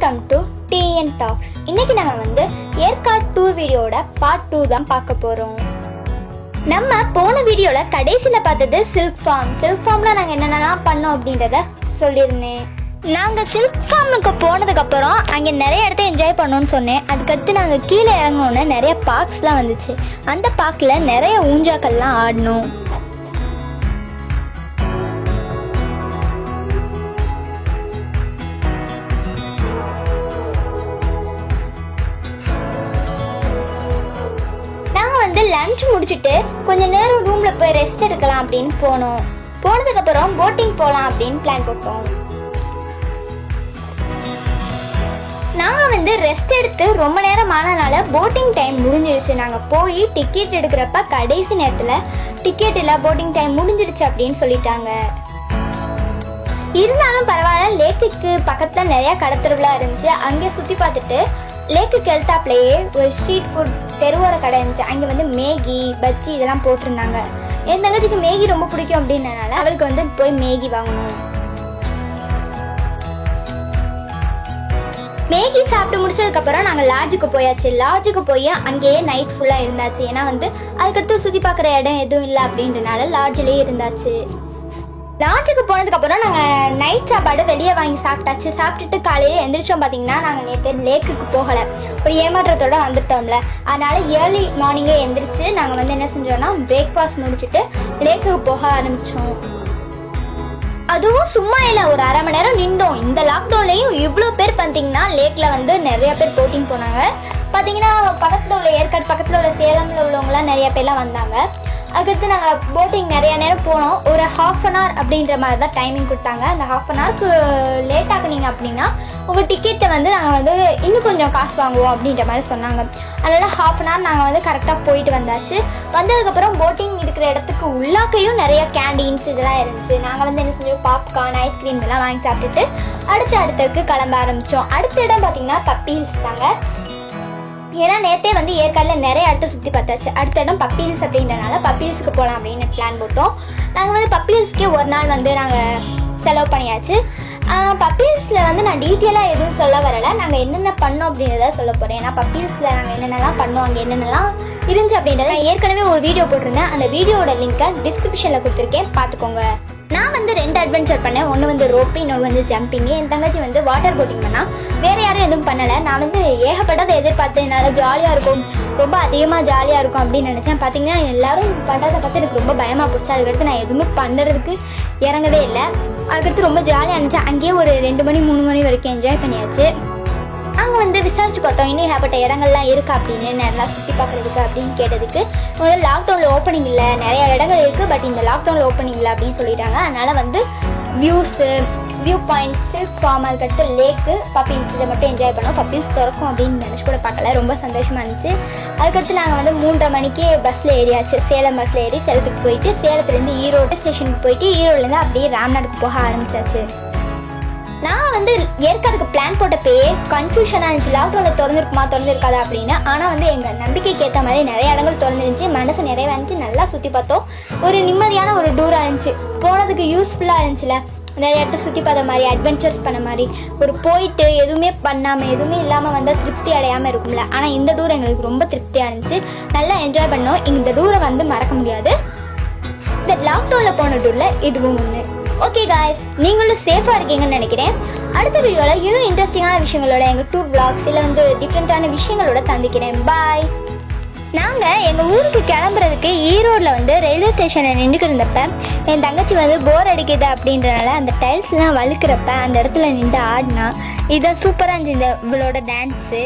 Welcome to TN tax இன்னைக்கு நம்ம வந்து ஏற்காடு டூர் வீடியோட பார்ட் டூ தான் பார்க்க போறோம். நம்ம போன வீடியோல கடைசியில பார்த்தது சில்க் ஃபார்ம் சில்க் ஃபார்ம்ல நாங்க என்னென்னலாம் பண்ணோம் அப்படின்றத சொல்லியிருந்தேன். நாங்க சில்க் ஃபார்முக்கு போனதுக்கு அப்புறம் அங்க நிறைய இடத்த என்ஜாய் பண்ணோம்னு சொன்னேன். அதுக்கடுத்து நாங்க கீழே இறங்கணும்னு நிறைய பார்க்ஸ்லாம் வந்துச்சு. அந்த பார்க்ல நிறைய ஊஞ்சாக்கள்லாம் ஆடணும். லஞ்ச் முடிச்சுட்டு கொஞ்ச நேரம் ரூமில் போய் ரெஸ்ட் எடுக்கலாம் அப்படின்னு போனோம். போனதுக்கப்புறம் போட்டிங் போகலாம் அப்படின்னு பிளான் போட்டோம். நாங்க வந்து ரெஸ்ட் எடுத்து ரொம்ப நேரம் ஆனனால போட்டிங் டைம் முடிஞ்சிருச்சு. நாங்கள் போய் டிக்கெட் எடுக்கிறப்ப கடைசி நேரத்தில் டிக்கெட் இல்லை போட்டிங் டைம் முடிஞ்சிருச்சு அப்படின்னு சொல்லிட்டாங்க. இருந்தாலும் பரவாயில்ல லேக்குக்கு பக்கத்தில் நிறைய கடத்தருவிழா இருந்துச்சு. அங்கே சுற்றி பார்த்துட்டு லேக்குக்கு எழுத்தாப்லேயே ஒரு ஸ்ட்ரீட் ஃபுட் தெருவோர கடை இருந்துச்சு. அங்கே வந்து மேகி பஜ்ஜி இதெல்லாம் போட்டிருந்தாங்க. என் தங்கச்சிக்கு மேகி ரொம்ப பிடிக்கும் அப்படின்றனால அவளுக்கு வந்து போய் மேகி வாங்கணும். மேகி சாப்பிட்டு முடிச்சதுக்கப்புறம் நாங்கள் லாட்ஜுக்கு போயாச்சு. லாட்ஜுக்கு போய் அங்கேயே நைட் ஃபுல்லாக இருந்தாச்சு. ஏன்னா வந்து அதுக்கடுத்து சுற்றி பார்க்குற இடம் எதுவும் இல்லை அப்படின்றனால லாட்ஜ்லேயே இருந்தாச்சு. லாட்ஜுக்கு போனதுக்கப்புறம் நாங்கள் நைட் சாப்பாடு வெளியே வாங்கி சாப்பிட்டாச்சு. சாப்பிட்டுட்டு காலையில் எந்திரிச்சோம் பார்த்தீங்கன்னா நாங்கள் நேற்று லேக்குக்கு போகலை. ஒரு ஏமாற்றத்தோட வந்துட்டோம்ல. அதனால ஏர்லி மார்னிங்கே எந்திரிச்சு நாங்கள் வந்து என்ன செஞ்சோம்னா பிரேக்ஃபாஸ்ட் முடிச்சுட்டு லேக்குக்கு போக ஆரம்பித்தோம் அதுவும் சும்மா இல்லை ஒரு அரை மணி நேரம் நின்றோம். இந்த லாக்டவுன்லேயும் இவ்வளோ பேர் பார்த்தீங்கன்னா லேக்கில் வந்து நிறைய பேர் போட்டிங் போனாங்க. பார்த்தீங்கன்னா பக்கத்தில் உள்ள ஏற்காடு பக்கத்தில் உள்ள சேலமில் உள்ளவங்களாம் நிறைய பேர்லாம் வந்தாங்க. அதுக்கடுத்து நாங்கள் போட்டிங் நிறைய நேரம் போனோம். ஒரு ஹாஃப் அன் ஹவர் அப்படின்ற மாதிரி தான் டைமிங் கொடுத்தாங்க. அந்த ஹாஃப் அன் ஹவருக்கு லேட் ஆகுனீங்க அப்படின்னா உங்கள் டிக்கெட்டை வந்து நாங்கள் வந்து இன்னும் கொஞ்சம் காசு வாங்குவோம் அப்படின்ற மாதிரி சொன்னாங்க. அதனால் ஹாஃப் அன் ஹவர் நாங்கள் வந்து கரெக்டாக போயிட்டு வந்தாச்சு. வந்ததுக்கப்புறம் போட்டிங் இருக்கிற இடத்துக்கு உள்ளாக்கையும் நிறைய கேண்டீன்ஸ் இதெல்லாம் இருந்துச்சு. நாங்கள் வந்து என்ன செஞ்சோம்? பாப்கார்ன் ஐஸ்கிரீம் இதெல்லாம் வாங்கி சாப்பிட்டுட்டு அடுத்த இடத்துக்கு கிளம்ப ஆரம்பித்தோம் அடுத்த இடம் பார்த்தீங்கன்னா பப்பி தாங்க. ஏன்னா நேத்தே வந்து ஏற்காடில் நிறைய இடத்த சுற்றி பார்த்தாச்சு. அடுத்த இடம் பப்பி அப்படின்றனால பப்பி போகலாம் அப்படின்னு பிளான் போட்டோம். நாங்கள் வந்து பப்பியல்ஸ்க்கே ஒரு நாள் வந்து நாங்கள் செலவு பண்ணியாச்சு. பப்பி வந்து நான் டீட்டெயிலாக எதுவும் சொல்ல வரலை. நாங்கள் என்னென்ன பண்ணோம் அப்படின்றத சொல்ல போகிறேன் ஏன்னா பப்பி நாங்கள் என்னென்னலாம் பண்ணோம் அங்கே என்னென்னலாம் இருந்துச்சு அப்படின்றத ஏற்கனவே ஒரு வீடியோ போட்டிருந்தேன். அந்த வீடியோட லிங்க்கை டிஸ்கிரிப்ஷனில் கொடுத்துருக்கேன். பார்த்துக்கோங்க. நான் வந்து ரெண்டு அட்வென்ச்சர் பண்ணேன். ஒன்று வந்து ரோப்பு இன்னொன்று வந்து ஜம்பிங் என் தங்கச்சி வந்து வாட்டர் போட்டிங் பண்ணால் வேறு யாரும் எதுவும் பண்ணலை. நான் வந்து ஏகப்பட்டதை எதிர்பார்த்தேன். நல்லா ஜாலியாக இருக்கும். ரொம்ப அதிகமாக ஜாலியாக இருக்கும் அப்படின்னு நினச்சேன். பார்த்தீங்கன்னா எல்லாரும் பண்ணுறதை பார்த்து எனக்கு ரொம்ப பயமாக போச்சு. அதுக்கடுத்து நான் எதுவுமே பண்ணுறதுக்கு இறங்கவே இல்லை. அதுக்கடுத்து ரொம்ப ஜாலியாக இருந்துச்சு. அங்கேயே ஒரு ரெண்டு மணி மூணு மணி வரைக்கும் என்ஜாய் பண்ணியாச்சு. அங்கே வந்து விசாரிச்சு பார்த்தோம். இன்னும் ஏகப்பட்ட இடங்கள்லாம் இருக்குது அப்படின்னு நல்லா சுற்றி பார்க்குறதுக்கு அப்படின்னு கேட்டதுக்கு முதல்ல லாக்டவுனில் ஓப்பனிங் இல்லை நிறைய இடங்கள் இருக்குது பட் இந்த லாக்டவுனில் ஓப்பனிங் இல்லை அப்படின்னு சொல்லிட்டாங்க. அதனால் வந்து views view points silk farm அதுக்கடுத்து லேக்கு பப்பீஸ் இதை மட்டும் என்ஜாய் பண்ணோம். பப்பீஸ் திறக்கும் அப்படின்னு நினச்சி கூட பார்க்கல. ரொம்ப சந்தோஷமாக இருந்துச்சு. அதுக்கடுத்து நாங்கள் வந்து மூன்றரை மணிக்கு பஸ்ஸில் ஏறியாச்சு. சேலம் பஸ்ஸில் ஏறி சேலத்துக்கு போயிட்டு சேலத்துலேருந்து ஈரோடு ஸ்டேஷனுக்கு போயிட்டு ஈரோடுலேருந்து அப்படியே ராம்நாடுக்கு போக ஆரம்பிச்சாச்சு. நான் வந்து ஏற்காடுக்கு பிளான் போட்டப்பயே கன்ஃபியூஷனாக இருந்துச்சு. லாக்டவுனில் திறந்துருக்குமா திறந்துருக்காதா அப்படின்னு. ஆனால் வந்து எங்கள் நம்பிக்கைக்கு ஏற்ற மாதிரி நிறைய இடங்கள் திறந்துருந்துச்சு. மனசு நிறைய இருந்துச்சு. நல்லா சுற்றி பார்த்தோம். ஒரு நிம்மதியான ஒரு டூராக இருந்துச்சு. போனதுக்கு யூஸ்ஃபுல்லாக இருந்துச்சுல. நிறைய இடத்த சுற்றி பார்த்த மாதிரி அட்வென்ச்சர்ஸ் பண்ண மாதிரி. ஒரு போயிட்டு எதுவுமே பண்ணாமல் எதுவுமே இல்லாமல் வந்தால் திருப்தி அடையாமல் இருக்கும்ல. ஆனால் இந்த டூர் எங்களுக்கு ரொம்ப திருப்தியாக இருந்துச்சு. நல்லா என்ஜாய் பண்ணோம். இந்த டூரை வந்து மறக்க முடியாது. இந்த லாக்டவுனில் போன டூரில் இதுவும் ஒன்று ஓகே காய்ஸ் நீங்களும் சேஃபாக இருக்கீங்கன்னு நினைக்கிறேன். அடுத்த வீடியோவில் இன்னும் இன்ட்ரெஸ்டிங்கான விஷயங்களோட எங்கள் டூர் பிளாக்ஸ் இல்லை வந்து டிஃப்ரெண்ட்டான விஷயங்களோட தந்திக்கிறேன் பாய் நாங்கள் எங்கள் ஊருக்கு கிளம்புறதுக்கு ஈரோடில் வந்து ரயில்வே ஸ்டேஷனில் நின்றுக்கிட்டு இருந்தப்ப என் தங்கச்சி வந்து போர் அடிக்குது அப்படின்றனால அந்த டைல்ஸ்லாம் வழுக்கிறப்ப அந்த இடத்துல நின்று ஆடினா இதுதான் சூப்பராக இருந்துச்சு இந்த இவளோட டான்ஸு